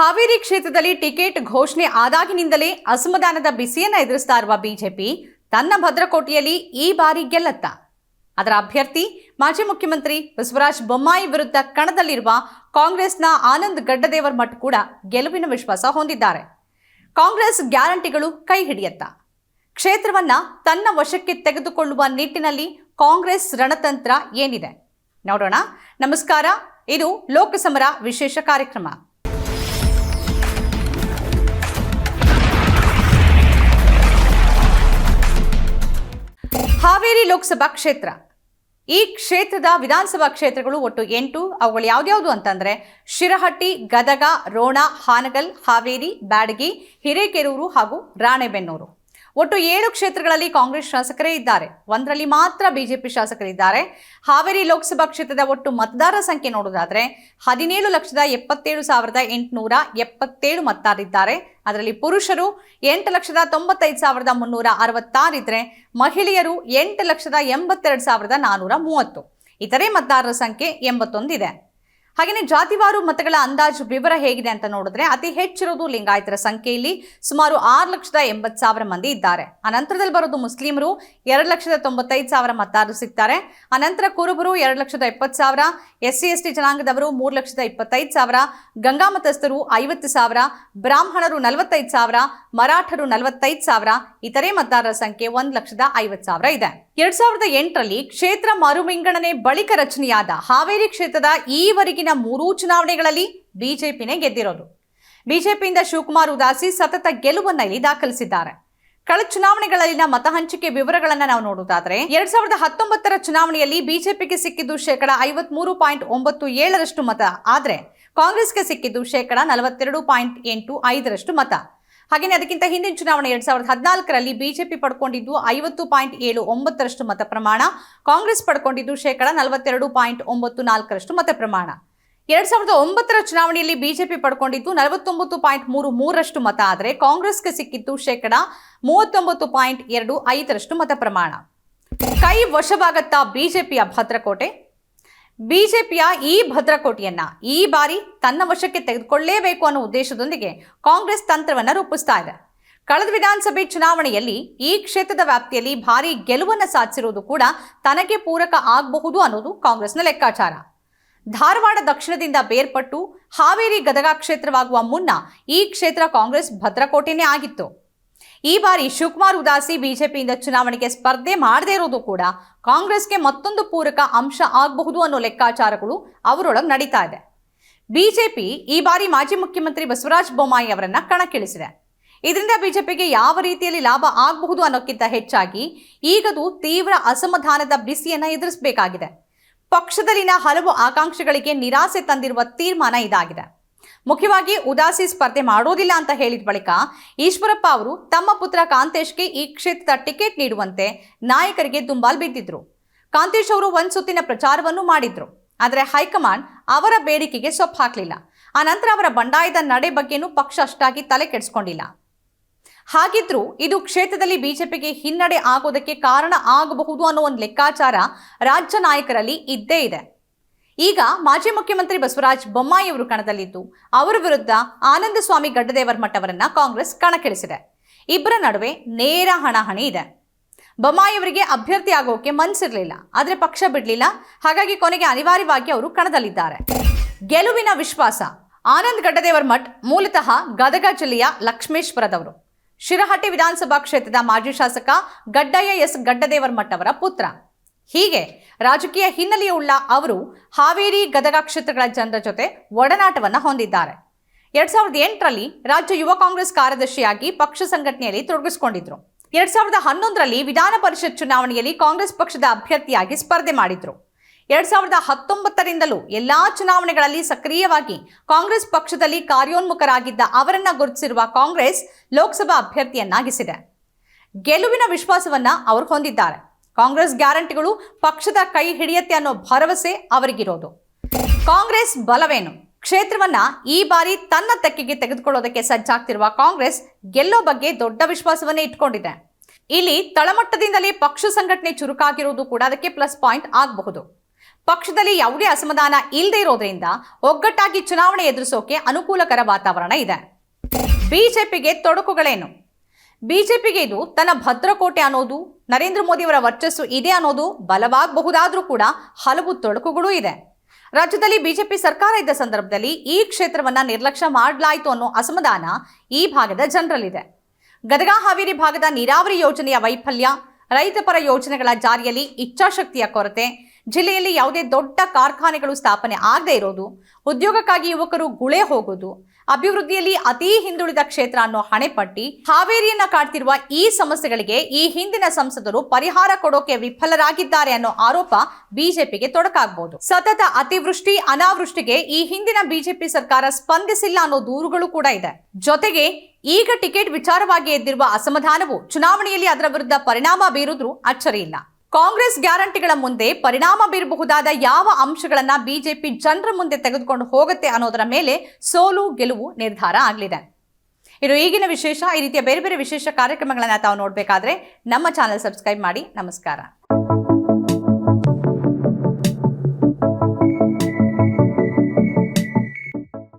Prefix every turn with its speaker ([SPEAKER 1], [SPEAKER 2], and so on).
[SPEAKER 1] ಹಾವೇರಿ ಕ್ಷೇತ್ರದಲ್ಲಿ ಟಿಕೆಟ್ ಘೋಷಣೆ ಆದಾಗಿನಿಂದಲೇ ಅಸಮಾಧಾನದ ಬಿಸಿಯನ್ನ ಎದುರಿಸ್ತಾ ಇರುವ ಬಿಜೆಪಿ ತನ್ನ ಭದ್ರಕೋಟೆಯಲ್ಲಿ ಈ ಬಾರಿ ಗೆಲ್ಲತ್ತ. ಅದರ ಅಭ್ಯರ್ಥಿ ಮಾಜಿ ಮುಖ್ಯಮಂತ್ರಿ ಬಸವರಾಜ ಬೊಮ್ಮಾಯಿ ವಿರುದ್ಧ ಕಣದಲ್ಲಿರುವ ಕಾಂಗ್ರೆಸ್ನ ಆನಂದ್ ಗಡ್ಡದೇವರ್ ಮಠ್ ಕೂಡ ಗೆಲುವಿನ ವಿಶ್ವಾಸ ಹೊಂದಿದ್ದಾರೆ. ಕಾಂಗ್ರೆಸ್ ಗ್ಯಾರಂಟಿಗಳು ಕೈ ಹಿಡಿಯತ್ತ. ಕ್ಷೇತ್ರವನ್ನ ತನ್ನ ವಶಕ್ಕೆ ತೆಗೆದುಕೊಳ್ಳುವ ನಿಟ್ಟಿನಲ್ಲಿ ಕಾಂಗ್ರೆಸ್ ರಣತಂತ್ರ ಏನಿದೆ? ನೋಡೋಣ. ನಮಸ್ಕಾರ. ಇದು ಲೋಕಸಮರ ವಿಶೇಷ ಕಾರ್ಯಕ್ರಮ. ಹಾವೇರಿ ಲೋಕಸಭಾ ಕ್ಷೇತ್ರ. ಈ ಕ್ಷೇತ್ರದ ವಿಧಾನಸಭಾ ಕ್ಷೇತ್ರಗಳು ಒಟ್ಟು ಎಂಟು. ಅವುಗಳು ಯಾವ್ದ್ಯಾವುದು ಅಂತಂದ್ರೆ ಶಿರಹಟ್ಟಿ, ಗದಗ, ರೋಣ, ಹಾನಗಲ್, ಹಾವೇರಿ, ಬ್ಯಾಡಗಿ, ಹಿರೇಕೆರೂರು ಹಾಗೂ ರಾಣೆಬೆನ್ನೂರು. ಒಟ್ಟು ಏಳು ಕ್ಷೇತ್ರಗಳಲ್ಲಿ ಕಾಂಗ್ರೆಸ್ ಶಾಸಕರೇ ಇದ್ದಾರೆ. ಒಂದರಲ್ಲಿ ಮಾತ್ರ ಬಿಜೆಪಿ ಶಾಸಕರಿದ್ದಾರೆ. ಹಾವೇರಿ ಲೋಕಸಭಾ ಕ್ಷೇತ್ರದ ಒಟ್ಟು ಮತದಾರರ ಸಂಖ್ಯೆ ನೋಡೋದಾದ್ರೆ ಹದಿನೇಳು ಲಕ್ಷದ ಎಪ್ಪತ್ತೇಳು ಸಾವಿರದ ಎಂಟುನೂರ ಎಪ್ಪತ್ತೇಳು ಮತದಾರರಿದ್ದಾರೆ. ಅದರಲ್ಲಿ ಪುರುಷರು ಎಂಟು ಲಕ್ಷದ ತೊಂಬತ್ತೈದು ಸಾವಿರದ ಮುನ್ನೂರ ಅರವತ್ತಾರಿದ್ರೆ ಮಹಿಳೆಯರು ಎಂಟು ಲಕ್ಷದ ಎಂಬತ್ತೆರಡು ಸಾವಿರದ ನಾನೂರ ಮೂವತ್ತು. ಇತರೆ ಮತದಾರರ ಸಂಖ್ಯೆ ಎಂಬತ್ತೊಂದಿದೆ. ಹಾಗೆಯೇ ಜಾತಿವಾರು ಮತಗಳ ಅಂದಾಜು ವಿವರ ಹೇಗಿದೆ ಅಂತ ನೋಡಿದ್ರೆ ಅತಿ ಹೆಚ್ಚಿರೋದು ಲಿಂಗಾಯತರ ಸಂಖ್ಯೆಯಲ್ಲಿ ಸುಮಾರು ಆರು ಲಕ್ಷದ ಎಂಬತ್ತು ಸಾವಿರ ಮಂದಿ ಇದ್ದಾರೆ. ಅನಂತರದಲ್ಲಿ ಬರೋದು ಮುಸ್ಲಿಮರು ಎರಡು ಲಕ್ಷದ ತೊಂಬತ್ತೈದು ಸಾವಿರ ಮತದಾರರು ಸಿಗ್ತಾರೆ. ಅನಂತರ ಕುರುಬರು ಎರಡು ಲಕ್ಷದ ಎಪ್ಪತ್ತು ಸಾವಿರ ಎಸ್ ಸಿ ಎಸ್ ಟಿ ಜನಾಂಗದವರು ಮೂರು ಲಕ್ಷದ ಇಪ್ಪತ್ತೈದು ಸಾವಿರ, ಗಂಗಾ ಮತಸ್ಥರು ಐವತ್ತು ಸಾವಿರ, ಬ್ರಾಹ್ಮಣರು ನಲವತ್ತೈದು ಸಾವಿರ, ಮರಾಠರು ನಲವತ್ತೈದು ಸಾವಿರ, ಇತರೆ ಮತದಾರರ ಸಂಖ್ಯೆ ಒಂದು ಲಕ್ಷದ ಐವತ್ತು ಸಾವಿರ ಇದೆ. ಎರಡ್ ಸಾವಿರದ ಎಂಟರಲ್ಲಿ ಕ್ಷೇತ್ರ ಮರುವಿಂಗಡಣೆ ಬಳಿಕ ರಚನೆಯಾದ ಹಾವೇರಿ ಕ್ಷೇತ್ರದ ಈವರೆಗಿನ ಮೂರೂ ಚುನಾವಣೆಗಳಲ್ಲಿ ಬಿಜೆಪಿನೇ ಗೆದ್ದಿರೋದು. ಬಿಜೆಪಿಯಿಂದ ಶಿವಕುಮಾರ್ ಉದಾಸಿ ಸತತ ಗೆಲುವನ್ನ ಇಲ್ಲಿ ದಾಖಲಿಸಿದ್ದಾರೆ. ಕಳೆದ ಚುನಾವಣೆಗಳಲ್ಲಿನ ಮತ ಹಂಚಿಕೆ ವಿವರಗಳನ್ನ ನಾವು ನೋಡುವುದಾದರೆ, ಎರಡ್ ಸಾವಿರದ ಹತ್ತೊಂಬತ್ತರ ಚುನಾವಣೆಯಲ್ಲಿ ಬಿಜೆಪಿಗೆ ಸಿಕ್ಕಿದ್ದು ಶೇಕಡ ಐವತ್ಮೂರು ಪಾಯಿಂಟ್ ಒಂಬತ್ತು ಏಳರಷ್ಟು ಮತ, ಆದರೆ ಕಾಂಗ್ರೆಸ್ಗೆ ಸಿಕ್ಕಿದ್ದು ಶೇಕಡ ನಲವತ್ತೆರಡು ಪಾಯಿಂಟ್ ಎಂಟು ಐದರಷ್ಟು ಮತ. ಹಾಗೆಯೇ ಅದಕ್ಕಿಂತ ಹಿಂದಿನ ಚುನಾವಣೆ ಎರಡ್ ಸಾವಿರದ ಹದಿನಾಲ್ಕರಲ್ಲಿ ಬಿಜೆಪಿ ಪಡ್ಕೊಂಡಿದ್ದು ಐವತ್ತು ಪಾಯಿಂಟ್ ಏಳು ಒಂಬತ್ತರಷ್ಟು ಮತ ಪ್ರಮಾಣ, ಕಾಂಗ್ರೆಸ್ ಪಡ್ಕೊಂಡಿದ್ದು ಶೇಕಡ ನಲವತ್ತೆರಡು ಪಾಯಿಂಟ್ ಒಂಬತ್ತು ನಾಲ್ಕರಷ್ಟು ಮತ ಪ್ರಮಾಣ. ಎರಡ್ ಸಾವಿರದ ಒಂಬತ್ತರ ಚುನಾವಣೆಯಲ್ಲಿ ಬಿಜೆಪಿ ಪಡ್ಕೊಂಡಿದ್ದು ನಲವತ್ತೊಂಬತ್ತು ಪಾಯಿಂಟ್ ಮೂರು ಮೂರರಷ್ಟು ಮತ ಆದರೆ ಕಾಂಗ್ರೆಸ್ಗೆ ಸಿಕ್ಕಿದ್ದು ಶೇಕಡ ಮೂವತ್ತೊಂಬತ್ತು ಪಾಯಿಂಟ್ ಎರಡು ಐದರಷ್ಟು ಮತ ಪ್ರಮಾಣ. ಕೈ ವಶವಾಗತ್ತಾ ಬಿಜೆಪಿಯ ಭದ್ರಕೋಟೆ ಬಿಜೆಪಿಯ ಈ ಭದ್ರಕೋಟೆಯನ್ನ ಈ ಬಾರಿ ತನ್ನ ವಶಕ್ಕೆ ತೆಗೆದುಕೊಳ್ಳಲೇಬೇಕು ಅನ್ನೋ ಉದ್ದೇಶದೊಂದಿಗೆ ಕಾಂಗ್ರೆಸ್ ತಂತ್ರವನ್ನ ರೂಪಿಸ್ತಾ ಇದೆ. ಕಳೆದ ವಿಧಾನಸಭೆ ಚುನಾವಣೆಯಲ್ಲಿ ಈ ಕ್ಷೇತ್ರದ ವ್ಯಾಪ್ತಿಯಲ್ಲಿ ಭಾರಿ ಗೆಲುವನ್ನು ಸಾಧಿಸಿರುವುದು ಕೂಡ ತನಗೆ ಪೂರಕ ಆಗಬಹುದು ಅನ್ನೋದು ಕಾಂಗ್ರೆಸ್ನ ಲೆಕ್ಕಾಚಾರ. ಧಾರವಾಡ ದಕ್ಷಿಣದಿಂದ ಬೇರ್ಪಟ್ಟು ಹಾವೇರಿ ಗದಗ ಕ್ಷೇತ್ರವಾಗುವ ಮುನ್ನ ಈ ಕ್ಷೇತ್ರ ಕಾಂಗ್ರೆಸ್ ಭದ್ರಕೋಟೆನೇ ಆಗಿತ್ತು. ಈ ಬಾರಿ ಶಿವಕುಮಾರ್ ಉದಾಸಿ ಬಿಜೆಪಿಯಿಂದ ಚುನಾವಣೆಗೆ ಸ್ಪರ್ಧೆ ಮಾಡದೇ ಇರೋದು ಕೂಡ ಕಾಂಗ್ರೆಸ್ಗೆ ಮತ್ತೊಂದು ಪೂರಕ ಅಂಶ ಆಗಬಹುದು ಅನ್ನೋ ಲೆಕ್ಕಾಚಾರಗಳು ಅವರೊಳಗೆ ನಡೀತಾ ಇದೆ. ಬಿಜೆಪಿ ಈ ಬಾರಿ ಮಾಜಿ ಮುಖ್ಯಮಂತ್ರಿ ಬಸವರಾಜ ಬೊಮ್ಮಾಯಿ ಅವರನ್ನ ಕಣಕ್ಕಿಳಿಸಿದೆ. ಇದರಿಂದ ಬಿಜೆಪಿಗೆ ಯಾವ ರೀತಿಯಲ್ಲಿ ಲಾಭ ಆಗಬಹುದು ಅನ್ನೋಕ್ಕಿಂತ ಹೆಚ್ಚಾಗಿ ಈಗದು ತೀವ್ರ ಅಸಮಾಧಾನದ ಬಿಸಿಯನ್ನ ಎದುರಿಸಬೇಕಾಗಿದೆ. ಪಕ್ಷದಲ್ಲಿನ ಹಲವು ಆಕಾಂಕ್ಷೆಗಳಿಗೆ ನಿರಾಸೆ ತಂದಿರುವ ತೀರ್ಮಾನ ಇದಾಗಿದೆ. ಮುಖ್ಯವಾಗಿ ಉದಾಸಿ ಸ್ಪರ್ಧೆ ಮಾಡೋದಿಲ್ಲ ಅಂತ ಹೇಳಿದ ಬಳಿಕ ಈಶ್ವರಪ್ಪ ಅವರು ತಮ್ಮ ಪುತ್ರ ಕಾಂತೇಶ್ಗೆ ಈ ಕ್ಷೇತ್ರದ ಟಿಕೆಟ್ ನೀಡುವಂತೆ ನಾಯಕರಿಗೆ ದುಂಬಾಲ್ ಬಿದ್ದಿದ್ರು. ಕಾಂತೇಶ್ ಅವರು ಒಂದು ಸುತ್ತಿನ ಪ್ರಚಾರವನ್ನು ಮಾಡಿದ್ರು. ಆದರೆ ಹೈಕಮಾಂಡ್ ಅವರ ಬೇಡಿಕೆಗೆ ಸೊಪ್ಪು ಹಾಕಲಿಲ್ಲ. ಆ ನಂತರ ಅವರ ಬಂಡಾಯದ ನಡೆ ಬಗ್ಗೆನೂ ಪಕ್ಷ ಅಷ್ಟಾಗಿ ತಲೆ ಕೆಡಿಸ್ಕೊಂಡಿಲ್ಲ. ಹಾಗಿದ್ರೂ ಇದು ಕ್ಷೇತ್ರದಲ್ಲಿ ಬಿಜೆಪಿಗೆ ಹಿನ್ನಡೆ ಆಗೋದಕ್ಕೆ ಕಾರಣ ಆಗಬಹುದು ಅನ್ನೋ ಒಂದು ಲೆಕ್ಕಾಚಾರ ರಾಜ್ಯ ನಾಯಕರಲ್ಲಿ ಇದ್ದೇ ಇದೆ. ಈಗ ಮಾಜಿ ಮುಖ್ಯಮಂತ್ರಿ ಬಸವರಾಜ ಬೊಮ್ಮಾಯಿ ಅವರು ಕಣದಲ್ಲಿದ್ದು, ಅವರ ವಿರುದ್ಧ ಆನಂದ ಸ್ವಾಮಿ ಗಡ್ಡದೇವರ ಮಠವರನ್ನ ಕಾಂಗ್ರೆಸ್ ಕಣಕ್ಕಿಳಿಸಿದೆ. ಇಬ್ಬರ ನಡುವೆ ನೇರ ಹಣಾಹಣಿ ಇದೆ. ಬೊಮ್ಮಾಯಿ ಅವರಿಗೆ ಅಭ್ಯರ್ಥಿ ಆಗೋಕೆ ಮನ್ಸಿರ್ಲಿಲ್ಲ, ಆದರೆ ಪಕ್ಷ ಬಿಡಲಿಲ್ಲ. ಹಾಗಾಗಿ ಕೊನೆಗೆ ಅನಿವಾರ್ಯವಾಗಿ ಅವರು ಕಣದಲ್ಲಿದ್ದಾರೆ. ಗೆಲುವಿನ ವಿಶ್ವಾಸ, ಆನಂದ್ ಗಡ್ಡದೇವರ ಮಠ್ ಮೂಲತಃ ಗದಗ ಜಿಲ್ಲೆಯ ಲಕ್ಷ್ಮೇಶ್ವರದವರು. ಶಿರಹಟ್ಟಿ ವಿಧಾನಸಭಾ ಕ್ಷೇತ್ರದ ಮಾಜಿ ಶಾಸಕ ಗಡ್ಡಯ್ಯ ಎಸ್. ಗಡ್ಡದೇವರ ಮಠ್ ಅವರ ಪುತ್ರ. ಹೀಗೆ ರಾಜಕೀಯ ಹಿನ್ನೆಲೆಯುಳ್ಳ ಅವರು ಹಾವೇರಿ ಗದಗ ಕ್ಷೇತ್ರಗಳ ಜನರ ಜೊತೆ ಒಡನಾಟವನ್ನು ಹೊಂದಿದ್ದಾರೆ. ಎರಡ್ ಸಾವಿರದ ಎಂಟರಲ್ಲಿ ರಾಜ್ಯ ಯುವ ಕಾಂಗ್ರೆಸ್ ಕಾರ್ಯದರ್ಶಿಯಾಗಿ ಪಕ್ಷ ಸಂಘಟನೆಯಲ್ಲಿ ತೊಡಗಿಸಿಕೊಂಡಿದ್ರು. ಎರಡ್ ಸಾವಿರದ ಹನ್ನೊಂದರಲ್ಲಿ ವಿಧಾನ ಪರಿಷತ್ ಚುನಾವಣೆಯಲ್ಲಿ ಕಾಂಗ್ರೆಸ್ ಪಕ್ಷದ ಅಭ್ಯರ್ಥಿಯಾಗಿ ಸ್ಪರ್ಧೆ ಮಾಡಿದ್ರು. ಎರಡ್ ಸಾವಿರದ ಹತ್ತೊಂಬತ್ತರಿಂದಲೂ ಎಲ್ಲಾ ಚುನಾವಣೆಗಳಲ್ಲಿ ಸಕ್ರಿಯವಾಗಿ ಕಾಂಗ್ರೆಸ್ ಪಕ್ಷದಲ್ಲಿ ಕಾರ್ಯೋನ್ಮುಖರಾಗಿದ್ದ ಅವರನ್ನ ಗುರುತಿಸಿರುವ ಕಾಂಗ್ರೆಸ್ ಲೋಕಸಭಾ ಅಭ್ಯರ್ಥಿಯನ್ನಾಗಿಸಿದೆ. ಗೆಲುವಿನ ವಿಶ್ವಾಸವನ್ನ ಅವರು ಹೊಂದಿದ್ದಾರೆ. ಕಾಂಗ್ರೆಸ್ ಗ್ಯಾರಂಟಿಗಳು ಪಕ್ಷದ ಕೈ ಹಿಡಿಯತ್ತೆ ಅನ್ನೋ ಭರವಸೆ ಅವರಿಗಿರೋದು. ಕಾಂಗ್ರೆಸ್ ಬಲವೇನು? ಕ್ಷೇತ್ರವನ್ನ ಈ ಬಾರಿ ತನ್ನ ತೆಕ್ಕೆಗೆ ತೆಗೆದುಕೊಳ್ಳೋದಕ್ಕೆ ಸಜ್ಜಾಗ್ತಿರುವ ಕಾಂಗ್ರೆಸ್ ಗೆಲ್ಲೋ ಬಗ್ಗೆ ದೊಡ್ಡ ವಿಶ್ವಾಸವನ್ನೇ ಇಟ್ಕೊಂಡಿದೆ. ಇಲ್ಲಿ ತಳಮಟ್ಟದಿಂದಲೇ ಪಕ್ಷ ಸಂಘಟನೆ ಚುರುಕಾಗಿರುವುದು ಕೂಡ ಅದಕ್ಕೆ ಪ್ಲಸ್ ಪಾಯಿಂಟ್ ಆಗಬಹುದು. ಪಕ್ಷದಲ್ಲಿ ಯಾವುದೇ ಅಸಮಾಧಾನ ಇಲ್ಲದೆ ಇರೋದ್ರಿಂದ ಒಗ್ಗಟ್ಟಾಗಿ ಚುನಾವಣೆ ಎದುರಿಸೋಕೆ ಅನುಕೂಲಕರ ವಾತಾವರಣ ಇದೆ. ಬಿಜೆಪಿಗೆ ತೊಡಕುಗಳೇನು? ಬಿಜೆಪಿಗೆ ಇದು ತನ್ನ ಭದ್ರಕೋಟೆ ಅನ್ನೋದು, ನರೇಂದ್ರ ಮೋದಿಯವರ ವರ್ಚಸ್ಸು ಇದೆ ಅನ್ನೋದು ಬಲವಾಗಬಹುದಾದ್ರೂ ಕೂಡ ಹಲವು ತೊಡಕುಗಳು ಇದೆ. ರಾಜ್ಯದಲ್ಲಿ ಬಿಜೆಪಿ ಸರ್ಕಾರ ಇದ್ದ ಸಂದರ್ಭದಲ್ಲಿ ಈ ಕ್ಷೇತ್ರವನ್ನ ನಿರ್ಲಕ್ಷ್ಯ ಮಾಡಲಾಯಿತು ಅನ್ನೋ ಅಸಮಾಧಾನ ಈ ಭಾಗದ ಜನರಲ್ಲಿದೆ. ಗದಗ ಹಾವೇರಿ ಭಾಗದ ನೀರಾವರಿ ಯೋಜನೆಯ ವೈಫಲ್ಯ ರೈತಪರ ಯೋಜನೆಗಳ ಜಾರಿಯಲ್ಲಿ ಇಚ್ಛಾಶಕ್ತಿಯ ಕೊರತೆ, ಜಿಲ್ಲೆಯಲ್ಲಿ ಯಾವುದೇ ದೊಡ್ಡ ಕಾರ್ಖಾನೆಗಳು ಸ್ಥಾಪನೆ ಆಗದೇ ಇರೋದು, ಉದ್ಯೋಗಕ್ಕಾಗಿ ಯುವಕರು ಗುಳೆ ಹೋಗೋದು ಅಭಿವೃದ್ಧಿಯಲ್ಲಿ ಅತೀ ಹಿಂದುಳಿದ ಕ್ಷೇತ್ರ ಅನ್ನೋ ಹಣೆಪಟ್ಟಿ, ಹಾವೇರಿಯನ್ನ ಕಾಡ್ತಿರುವ ಈ ಸಮಸ್ಯೆಗಳಿಗೆ ಈ ಹಿಂದಿನ ಸಂಸದರು ಪರಿಹಾರ ಕೊಡೋಕೆ ವಿಫಲರಾಗಿದ್ದಾರೆ ಅನ್ನೋ ಆರೋಪ ಬಿಜೆಪಿಗೆ ತೊಡಕಾಗಬಹುದು ಸತತ ಅತಿವೃಷ್ಟಿ, ಅನಾವೃಷ್ಟಿಗೆ ಈ ಹಿಂದಿನ ಬಿಜೆಪಿ ಸರ್ಕಾರ ಸ್ಪಂದಿಸಿಲ್ಲ ಅನ್ನೋ ದೂರುಗಳು ಕೂಡ ಇದೆ. ಜೊತೆಗೆ ಈಗ ಟಿಕೆಟ್ ವಿಚಾರವಾಗಿ ಎದ್ದಿರುವ ಅಸಮಾಧಾನವು ಚುನಾವಣೆಯಲ್ಲಿ ಅದರ ವಿರುದ್ಧ ಪರಿಣಾಮ ಬೀರುದ್ರೂ ಅಚ್ಚರಿ ಇಲ್ಲ. ಕಾಂಗ್ರೆಸ್ ಗ್ಯಾರಂಟಿಗಳ ಮುಂದೆ ಪರಿಣಾಮ ಬೀರಬಹುದಾದ ಯಾವ ಅಂಶಗಳನ್ನು ಬಿಜೆಪಿ ಜನರ ಮುಂದೆ ತೆಗೆದುಕೊಂಡು ಹೋಗುತ್ತೆ ಅನ್ನೋದರ ಮೇಲೆ ಸೋಲು, ಗೆಲುವು ನಿರ್ಧಾರ ಆಗಲಿದೆ. ಇನ್ನು ಈಗಿನ ವಿಶೇಷ, ಈ ರೀತಿಯ ಬೇರೆ ಬೇರೆ ವಿಶೇಷ ಕಾರ್ಯಕ್ರಮಗಳನ್ನು ತಾವು ನೋಡಬೇಕಾದ್ರೆ ನಮ್ಮ ಚಾನಲ್ ಸಬ್ಸ್ಕ್ರೈಬ್ ಮಾಡಿ. ನಮಸ್ಕಾರ.